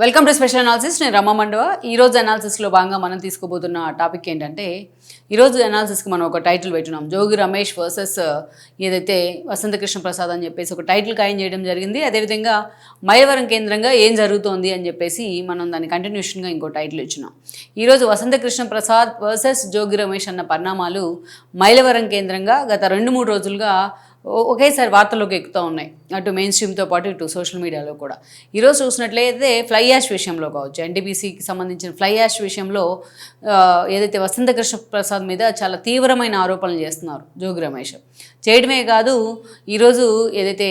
Welcome to special analysis నేను రమ్మ మండవ. ఈ రోజు అనాలిసిస్లో భాగంగా మనం తీసుకోబోతున్న టాపిక్ ఏంటంటే ఈరోజు అనాలిసిస్కి మనం ఒక టైటిల్ పెట్టున్నాం జోగి రమేష్ వర్సెస్ uh, ఏదైతే వసంత కృష్ణ ప్రసాద్ అని చెప్పేసి ఒక టైటిల్ ఖాయం చేయడం జరిగింది. అదేవిధంగా మైలవరం కేంద్రంగా ఏం జరుగుతోంది అని చెప్పేసి మనం దాని కంటిన్యూషన్గా ఇంకో టైటిల్ ఇచ్చినాం. ఈరోజు వసంత కృష్ణ ప్రసాద్ వర్సెస్ జోగి రమేష్ అన్న పరిణామాలు మైలవరం కేంద్రంగా గత రెండు మూడు రోజులుగా ఒకేసారి వార్తల్లోకి ఎక్కుతూ ఉన్నాయి. అటు మెయిన్ స్ట్రీమ్తో పాటు ఇటు సోషల్ మీడియాలో కూడా. ఈరోజు చూసినట్లయితే ఫ్లై యాష్ విషయంలో కావచ్చు ఎన్టీపీసీకి సంబంధించిన ఫ్లై యాష్ విషయంలో ఏదైతే వసంత కృష్ణ ప్రసాద్ మీద చాలా తీవ్రమైన ఆరోపణలు చేస్తున్నారు జోగి రమేష్. చేయడమే కాదు ఈరోజు ఏదైతే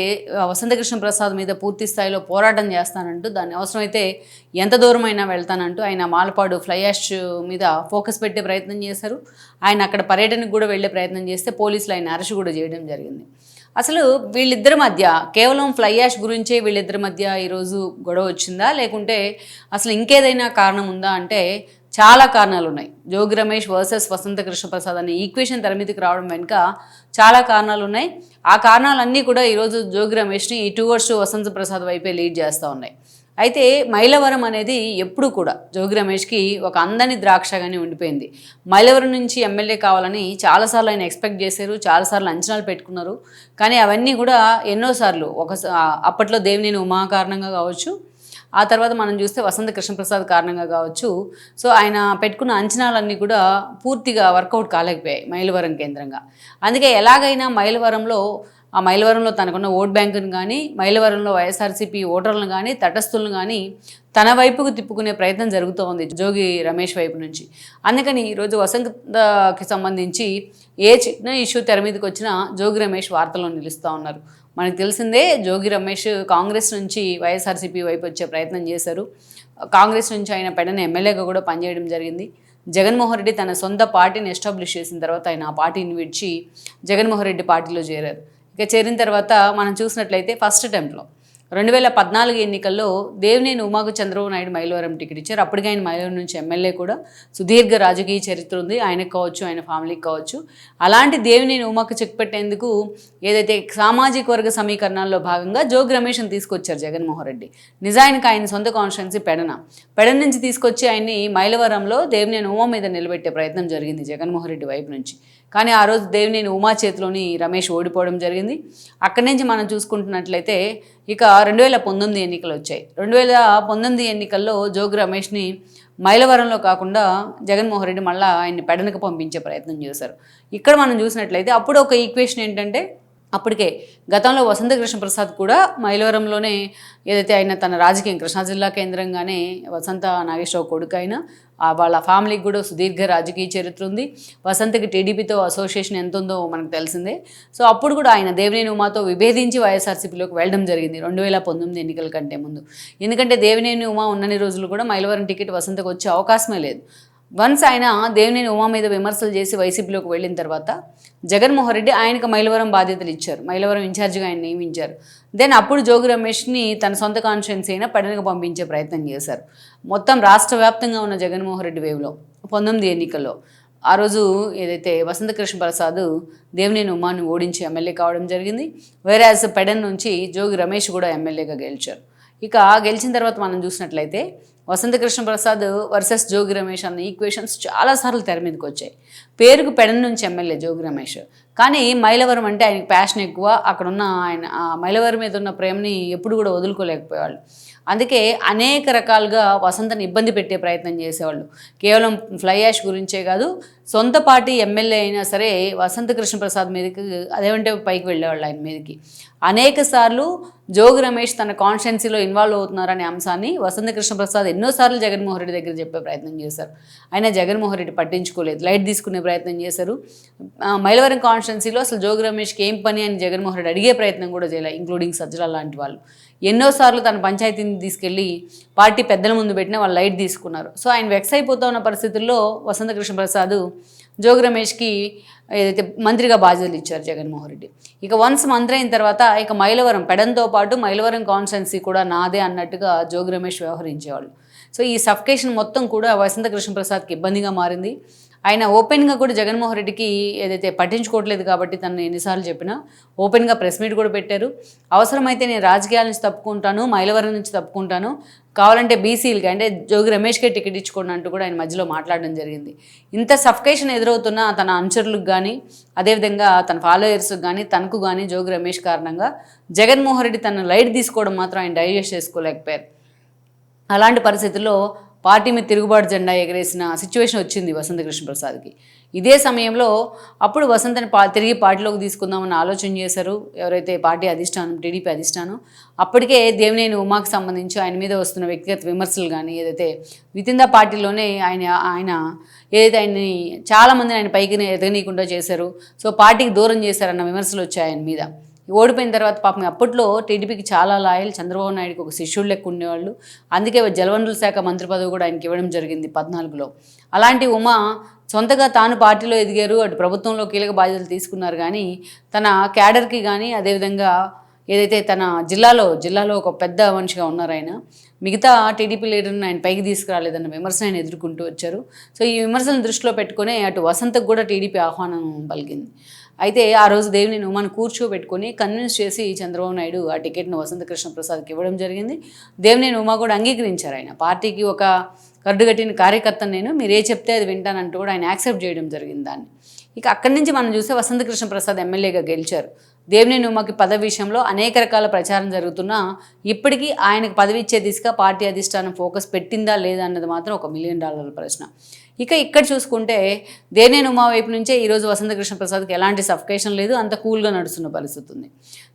వసంత కృష్ణ ప్రసాద్ మీద పూర్తి స్థాయిలో పోరాటం చేస్తానంటూ దాన్ని అవసరమైతే ఎంత దూరమైనా వెళ్తానంటూ ఆయన మాలపాడు ఫ్లై యాష్ మీద ఫోకస్ పెట్టే ప్రయత్నం చేశారు. ఆయన అక్కడ పర్యటనకు కూడా వెళ్ళే ప్రయత్నం చేస్తే పోలీసులు ఆయన అరెస్ట్ కూడా చేయడం జరిగింది. అసలు వీళ్ళిద్దరి మధ్య కేవలం ఫ్లై యాష్ గురించే వీళ్ళిద్దరి మధ్య ఈరోజు గొడవ వచ్చిందా? లేకుంటే అసలు ఇంకేదైనా కారణం ఉందా? అంటే చాలా కారణాలు ఉన్నాయి. జోగి రమేష్ వర్సెస్ వసంత కృష్ణ ప్రసాద్ అనే ఈక్వేషన్ తరమితికి రావడం వెనుక చాలా కారణాలు ఉన్నాయి. ఆ కారణాలన్నీ కూడా ఈరోజు జోగి రమేష్ని ఈ టూ వర్స్ వసంత ప్రసాద్ వైపే లీడ్ చేస్తూ ఉన్నాయి. అయితే మైలవరం అనేది ఎప్పుడు కూడా జోగి రమేష్కి ఒక అందని ద్రాక్షగానే ఉండిపోయింది. మైలవరం నుంచి ఎమ్మెల్యే కావాలని చాలాసార్లు ఆయన ఎక్స్పెక్ట్ చేశారు చాలాసార్లు అంచనాలు పెట్టుకున్నారు. కానీ అవన్నీ కూడా ఎన్నోసార్లు ఒక అప్పట్లో దేవినేని ఉమా కారణంగా కావచ్చు ఆ తర్వాత మనం చూస్తే వసంత కృష్ణప్రసాద్ కారణంగా కావచ్చు. సో ఆయన పెట్టుకున్న అంచనాలన్నీ కూడా పూర్తిగా వర్కౌట్ కాలేకపోయాయి మైలవరం కేంద్రంగా. అందుకే ఎలాగైనా మైలవరంలో ఆ మైలవరంలో తనకున్న ఓట్ బ్యాంకును కానీ మైలవరంలో వైఎస్ఆర్సీపీ ఓటర్లను కానీ తటస్థులను కానీ తన వైపుకు తిప్పుకునే ప్రయత్నం జరుగుతూ ఉంది జోగి రమేష్ వైపు నుంచి. అందుకని ఈరోజు వసంతకి సంబంధించి ఏ చిన్న ఇష్యూ తెర మీదకి వచ్చినా జోగి రమేష్ వార్తల్లో నిలుస్తూ ఉన్నారు. మనకు తెలిసిందే జోగి రమేష్ కాంగ్రెస్ నుంచి వైఎస్ఆర్సీపీ వైపు వచ్చే ప్రయత్నం చేశారు. కాంగ్రెస్ నుంచి ఆయన పెడన ఎమ్మెల్యేగా కూడా పనిచేయడం జరిగింది. జగన్మోహన్ రెడ్డి తన సొంత పార్టీని ఎస్టాబ్లిష్ చేసిన తర్వాత ఆయన ఆ పార్టీని విడిచి జగన్మోహన్ రెడ్డి పార్టీలో చేరారు. ఇక చేరిన తర్వాత మనం చూసినట్లయితే ఫస్ట్ అటెంప్ట్లో రెండు వేల పద్నాలుగు ఎన్నికల్లో దేవినేని ఉమాకు చంద్రబాబు నాయుడు మైలవరం టికెట్ ఇచ్చారు. అప్పటికి ఆయన మైలవరం నుంచి ఎమ్మెల్యే కూడా. సుదీర్ఘ రాజకీయ చరిత్ర ఉంది. ఆయనకు కావచ్చు ఆయన ఫ్యామిలీకి కావచ్చు. అలాంటి దేవినేని ఉమాకు చెక్ పెట్టేందుకు ఏదైతే సామాజిక వర్గ సమీకరణాల్లో భాగంగా జోగి రమేష్ని తీసుకొచ్చారు జగన్మోహన్ రెడ్డి. నిజానికి ఆయన సొంత కాన్స్టిట్యున్సీ పెడన. పెడన నుంచి తీసుకొచ్చి ఆయన్ని మైలవరంలో దేవినేని ఉమా మీద నిలబెట్టే ప్రయత్నం జరిగింది జగన్మోహన్ రెడ్డి వైపు నుంచి. కానీ ఆ రోజు దేవినేని ఉమా చేతిలోని రమేష్ ఓడిపోవడం జరిగింది. అక్కడి నుంచి మనం చూసుకుంటున్నట్లయితే ఇక రెండు వేల పంతొమ్మిది ఎన్నికలు వచ్చాయి. రెండు వేల పంతొమ్మిది ఎన్నికల్లో జోగి రమేష్ని మైలవరంలో కాకుండా జగన్మోహన్ రెడ్డి మళ్ళీ ఆయన్ని పెడనకు పంపించే ప్రయత్నం చేశారు. ఇక్కడ మనం చూసినట్లయితే అప్పుడు ఒక ఈక్వేషన్ ఏంటంటే అప్పటికే గతంలో వసంత కృష్ణ ప్రసాద్ కూడా మైలవరంలోనే ఏదైతే ఆయన తన రాజకీయం కృష్ణా జిల్లా కేంద్రంగానే వసంత నాగేశ్వరరావు కొడుకు అయిన వాళ్ళ ఫ్యామిలీకి కూడా సుదీర్ఘ రాజకీయ చరిత్ర ఉంది. వసంతకి టీడీపీతో అసోసియేషన్ ఎంత ఉందో మనకు తెలిసిందే. సో అప్పుడు కూడా ఆయన దేవినేని ఉమాతో విభేదించి వైఎస్ఆర్సీపీలోకి వెళ్ళడం జరిగింది రెండు వేల పంతొమ్మిది ఎన్నికల కంటే ముందు. ఎందుకంటే దేవినేని ఉమా ఉన్నన్ని రోజులు కూడా మైలవరం టికెట్ వసంతకు వచ్చే అవకాశమే లేదు. వన్స్ ఆయన దేవినేని ఉమా మీద విమర్శలు చేసి వైసీపీలోకి వెళ్ళిన తర్వాత జగన్మోహన్ రెడ్డి ఆయనకు మైలవరం బాధ్యతలు ఇచ్చారు. మైలవరం ఇన్ఛార్జిగా ఆయన నియమించారు. దెన్ అప్పుడు జోగి రమేష్ని తన సొంత కాన్స్టిట్యున్సీ అయినా పడనకు పంపించే ప్రయత్నం చేశారు. మొత్తం రాష్ట్ర వ్యాప్తంగా ఉన్న జగన్మోహన్ రెడ్డి వేవ్లో పంతొమ్మిది ఎన్నికల్లో ఆ రోజు ఏదైతే వసంత కృష్ణ ప్రసాద్ దేవినేని ఉమాను ఓడించి ఎమ్మెల్యే కావడం జరిగింది. వేరాజ్ పెడన్ నుంచి జోగి రమేష్ కూడా ఎమ్మెల్యేగా గెలిచారు. ఇక గెలిచిన తర్వాత మనం చూసినట్లయితే వసంతకృష్ణ ప్రసాద్ వర్సెస్ జోగి రమేష్ అన్న ఈక్వేషన్స్ చాలాసార్లు తెర మీదకి వచ్చాయి. పేరుకు పెడన్ నుంచి ఎమ్మెల్యే జోగి రమేష్. కానీ మైలవరం అంటే ఆయనకి ప్యాషన్ ఎక్కువ. అక్కడ ఉన్న ఆయన ఆ మైలవరం మీద ఉన్న ప్రేమని ఎప్పుడు కూడా వదులుకోలేకపోయేవాళ్ళు. అందుకే అనేక రకాలుగా వసంతని ఇబ్బంది పెట్టే ప్రయత్నం చేసేవాళ్ళు. కేవలం ఫ్లై యాష్ గురించే కాదు సొంత పార్టీ ఎమ్మెల్యే అయినా సరే వసంత కృష్ణ ప్రసాద్ మీదకి అదేమంటే పైకి వెళ్ళేవాళ్ళు ఆయన మీదకి. అనేక సార్లు జోగి రమేష్ తన కాన్స్టిట్యున్సీలో ఇన్వాల్వ్ అవుతున్నారనే అంశాన్ని వసంత కృష్ణప్రసాద్ ఎన్నోసార్లు జగన్మోహన్ రెడ్డి దగ్గర చెప్పే ప్రయత్నం చేశారు. అయినా జగన్మోహన్ రెడ్డి పట్టించుకోలేదు. లైట్ తీసుకునే ప్రయత్నం చేశారు. మైలవరం కాన్స్టిట్యున్సీలో అసలు జోగి రమేష్కి ఏం పని అని జగన్మోహన్ రెడ్డి అడిగే ప్రయత్నం కూడా చేయలేదు ఇంక్లూడింగ్ సజ్జల లాంటి వాళ్ళు. ఎన్నోసార్లు తన పంచాయతీని తీసుకెళ్ళి పార్టీ పెద్దల ముందు పెట్టిన వాళ్ళు లైట్ తీసుకున్నారు. సో ఆయన వెక్స్ అయిపోతా ఉన్న పరిస్థితుల్లో వసంత కృష్ణప్రసాద్ జోగి రమేష్కి ఏదైతే మంత్రిగా బాధ్యతలు ఇచ్చారు జగన్మోహన్ రెడ్డి ఇక వన్స్ మంత్రి అయిన తర్వాత ఇక మైలవరం పెడంతో పాటు మైలవరం కాన్స్టిట్యున్సీ కూడా నాదే అన్నట్టుగా జోగి రమేష్ వ్యవహరించేవాళ్ళు. సో ఈ సఫికేషన్ మొత్తం కూడా వసంత కృష్ణ ప్రసాద్కి ఇబ్బందిగా మారింది. ఆయన ఓపెన్గా కూడా జగన్మోహన్ రెడ్డికి ఏదైతే పట్టించుకోవట్లేదు కాబట్టి తను ఎన్నిసార్లు చెప్పినా ఓపెన్గా ప్రెస్ మీట్ కూడా పెట్టారు. అవసరమైతే నేను రాజకీయాల నుంచి తప్పుకుంటాను మైలవరం నుంచి తప్పుకుంటాను. కావాలంటే బీసీలకి అంటే జోగి రమేష్కే టికెట్ ఇచ్చుకోండి అంటూ కూడా ఆయన మధ్యలో మాట్లాడడం జరిగింది. ఇంత సఫకేషన్ ఎదురవుతున్న తన అనుచరులకు కానీ అదేవిధంగా తన ఫాలోయర్స్కి కానీ తనకు కానీ జోగి రమేష్ కారణంగా జగన్మోహన్ రెడ్డి తన లైట్ తీసుకోవడం మాత్రం ఆయన డైజెస్ట్ చేసుకోలేకపోయారు. అలాంటి పరిస్థితుల్లో పార్టీ మీద తిరుగుబాటు జెండా ఎగరేసిన సిచ్యువేషన్ వచ్చింది వసంత కృష్ణ ప్రసాద్కి. ఇదే సమయంలో అప్పుడు వసంతని పా తిరిగి పార్టీలోకి తీసుకుందామని ఆలోచన చేశారు ఎవరైతే పార్టీ అధిష్టానం టీడీపీ అధిష్టానం. అప్పటికే దేవినేని ఉమాకి సంబంధించి ఆయన మీద వస్తున్న వ్యక్తిగత విమర్శలు కానీ ఏదైతే వితిన్ ద పార్టీలోనే ఆయన ఆయన ఏదైతే ఆయన్ని చాలామందిని ఆయన పైకి ఎదగనీయకుండా చేశారు. సో పార్టీకి దూరం చేశారన్న విమర్శలు వచ్చాయి ఆయన మీద. ఓడిపోయిన తర్వాత పాపం అప్పట్లో టీడీపీకి చాలా లాయల్ చంద్రబాబు నాయుడుకి ఒక శిష్యుడు లెక్క ఉండేవాళ్ళు. అందుకే జలవనరుల శాఖ మంత్రి పదవి కూడా ఆయనకి ఇవ్వడం జరిగింది పద్నాలుగులో. అలాంటి ఉమా సొంతగా తాను పార్టీలో ఎదిగారు అటు ప్రభుత్వంలో కీలక బాధ్యతలు తీసుకున్నారు కానీ తన క్యాడర్కి కానీ అదేవిధంగా ఏదైతే తన జిల్లాలో జిల్లాలో ఒక పెద్ద మనిషిగా ఉన్నారు ఆయన. మిగతా టీడీపీ లీడర్ని ఆయన పైకి తీసుకురాలేదన్న విమర్శ ఆయన ఎదుర్కొంటూ వచ్చారు. సో ఈ విమర్శలను దృష్టిలో పెట్టుకునే అటు వసంతకు కూడా టీడీపీ ఆహ్వానం పలికింది. అయితే ఆ రోజు దేవుని మనం కూర్చోబెట్టుకొని కన్విన్స్ చేసి చంద్రబాబు నాయుడు ఆ టికెట్ను వసంతకృష్ణ ప్రసాద్కి ఇవ్వడం జరిగింది. దేవినేని ఉమా కూడా అంగీకరించారు ఆయన. పార్టీకి ఒక కట్టిన కార్యకర్తను నేను మీరే చెప్తే అది వింటానంటూ కూడా ఆయన యాక్సెప్ట్ చేయడం జరిగింది దాన్ని. ఇక అక్కడి నుంచి మనం చూస్తే వసంత కృష్ణ ప్రసాద్ ఎమ్మెల్యేగా గెలిచారు. దేవినేని ఉమాకి పదవి విషయంలో అనేక రకాల ప్రచారం జరుగుతున్నా ఇప్పటికీ ఆయనకు పదవి ఇచ్చే దిశగా పార్టీ అధిష్టానం ఫోకస్ పెట్టిందా లేదా అన్నది మాత్రం ఒక మిలియన్ డాలర్ల ప్రశ్న. ఇక ఇక్కడ చూసుకుంటే దేనే ఉమా వైపు నుంచే ఈరోజు వసంతకృష్ణ ప్రసాద్కి ఎలాంటి సఫకేషన్ లేదు అంత కూల్గా నడుస్తున్న పరిస్థితి ఉంది.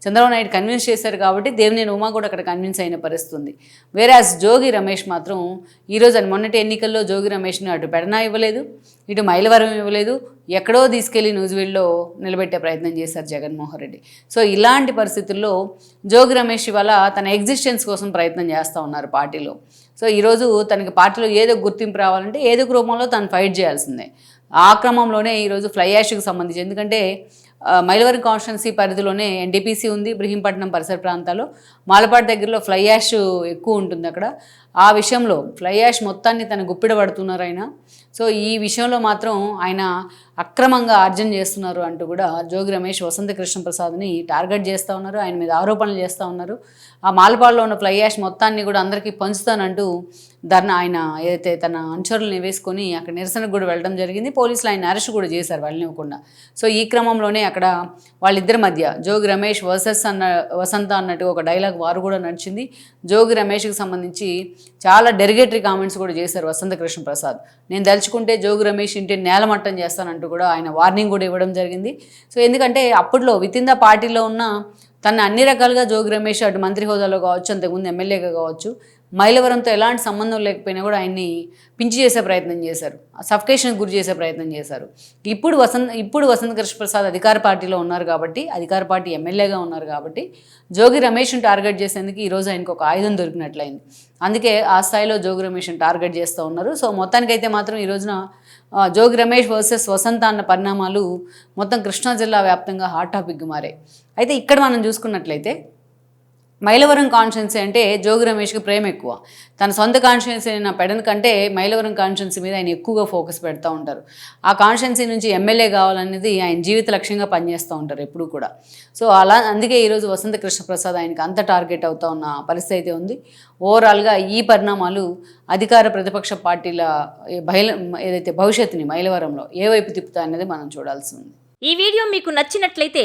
చంద్రబాబు నాయుడు కన్విన్స్ చేశారు కాబట్టి దేవినేని ఉమా కూడా అక్కడ కన్విన్స్ అయిన పరిస్థితి ఉంది. వేరే జోగి రమేష్ మాత్రం ఈరోజు అని మొన్నటి ఎన్నికల్లో జోగి రమేష్ని అటు పెడనా ఇవ్వలేదు ఇటు మైలవరం ఇవ్వలేదు ఎక్కడో తీసుకెళ్ళి న్యూజివీడ్లో నిలబెట్టే ప్రయత్నం చేశారు జగన్మోహన్ రెడ్డి. సో ఇలాంటి పరిస్థితుల్లో జోగి రమేష్ ఇవాళ తన ఎగ్జిస్టెన్స్ కోసం ప్రయత్నం చేస్తూ ఉన్నారు పార్టీలో. సో ఈరోజు తనకి పార్టీలో ఏదో గుర్తింపు రావాలంటే ఏదో రూపంలో తను ఫైట్ చేయాల్సిందే. ఆ క్రమంలోనే ఈరోజు ఫ్లై యాష్కి సంబంధించి. ఎందుకంటే మైలవరం కాన్స్టిట్యున్సీ పరిధిలోనే ఎన్టీపీసీ ఉంది బ్రహీంపట్నం పరిసర ప్రాంతాల్లో. మాలపాడు దగ్గరలో ఫ్లై యాష్ ఎక్కువ ఉంటుంది అక్కడ. ఆ విషయంలో ఫ్లై యాష్ మొత్తాన్ని తన గుప్పిడ పడుతున్నారు ఆయన. సో ఈ విషయంలో మాత్రం ఆయన అక్రమంగా ఆర్జన చేస్తున్నారు అంటూ కూడా జోగి రమేష్ వసంత కృష్ణ ప్రసాద్ని టార్గెట్ చేస్తూ ఉన్నారు ఆయన మీద ఆరోపణలు చేస్తూ ఉన్నారు. ఆ మాలపాడులో ఉన్న ఫ్లై యాష్ మొత్తాన్ని కూడా అందరికీ పంచుతానంటూ ధర్నా ఆయన ఏదైతే తన అనుచరులను వేసుకొని అక్కడ నిరసనకు కూడా వెళ్ళడం జరిగింది. పోలీసులు ఆయన అరెస్ట్ కూడా చేశారు వెళ్ళనివ్వకుండా. సో ఈ క్రమంలోనే అక్కడ వాళ్ళిద్దరి మధ్య జోగి రమేష్ వర్సెస్ అన్న వసంత అన్నట్టు ఒక డైలాగ్ వారు కూడా నడిచింది. జోగి రమేష్కి సంబంధించి చాలా డెరిగేటరీ కామెంట్స్ కూడా చేశారు వసంత కృష్ణ ప్రసాద్ నేను దలుచుకుంటే జోగి రమేష్ ఇంటి నేలమట్టం చేస్తానంటూ కూడా ఆయన వార్నింగ్ కూడా ఇవ్వడం జరిగింది. సో ఎందుకంటే అప్పట్లో విత్ ఇన్ ద పార్టీలో ఉన్న తను అన్ని రకాలుగా జోగి రమేష్ అటు మంత్రి హోదాలో కావచ్చు అంతకుముందు ఎమ్మెల్యేగా కావచ్చు మైలవరంతో ఎలాంటి సంబంధం లేకపోయినా కూడా ఆయన్ని పించి చేసే ప్రయత్నం చేశారు. సఫకేషన్కి గురి చేసే ప్రయత్నం చేశారు. ఇప్పుడు వసంత్ ఇప్పుడు వసంత కృష్ణ ప్రసాద్ అధికార పార్టీలో ఉన్నారు కాబట్టి అధికార పార్టీ ఎమ్మెల్యేగా ఉన్నారు కాబట్టి జోగి రమేష్ని టార్గెట్ చేసేందుకు ఈరోజు ఆయనకు ఒక ఆయుధం దొరికినట్లయింది. అందుకే ఆ స్థాయిలో జోగి రమేష్ని టార్గెట్ చేస్తూ ఉన్నారు. సో మొత్తానికైతే మాత్రం ఈ రోజున జోగి రమేష్ వర్సెస్ వసంత అన్న పరిణామాలు మొత్తం కృష్ణా జిల్లా వ్యాప్తంగా హాట్ టాపిక్గా మారాయి. అయితే ఇక్కడ మనం చూసుకున్నట్లయితే మైలవరం కాన్షియన్సీ అంటే జోగి రమేష్కి ప్రేమ ఎక్కువ. తన సొంత కాన్షియన్సీ అయిన పెడన్ కంటే మైలవరం కాన్షియన్సీ మీద ఆయన ఎక్కువగా ఫోకస్ పెడతా ఉంటారు. ఆ కాన్షియన్సీ నుంచి ఎమ్మెల్యే కావాలనేది ఆయన జీవిత లక్ష్యంగా పనిచేస్తూ ఉంటారు ఎప్పుడు కూడా. సో అలా అందుకే ఈరోజు వసంత కృష్ణప్రసాద్ ఆయనకి అంత టార్గెట్ అవుతా ఉన్న పరిస్థితి అయితే ఉంది. ఓవరాల్గా ఈ పరిణామాలు అధికార ప్రతిపక్ష పార్టీల బయల ఏదైతే భవిష్యత్తుని మైలవరంలో ఏ వైపు తిప్పుతాయి అనేది మనం చూడాల్సి ఉంది. ఈ వీడియో మీకు నచ్చినట్లయితే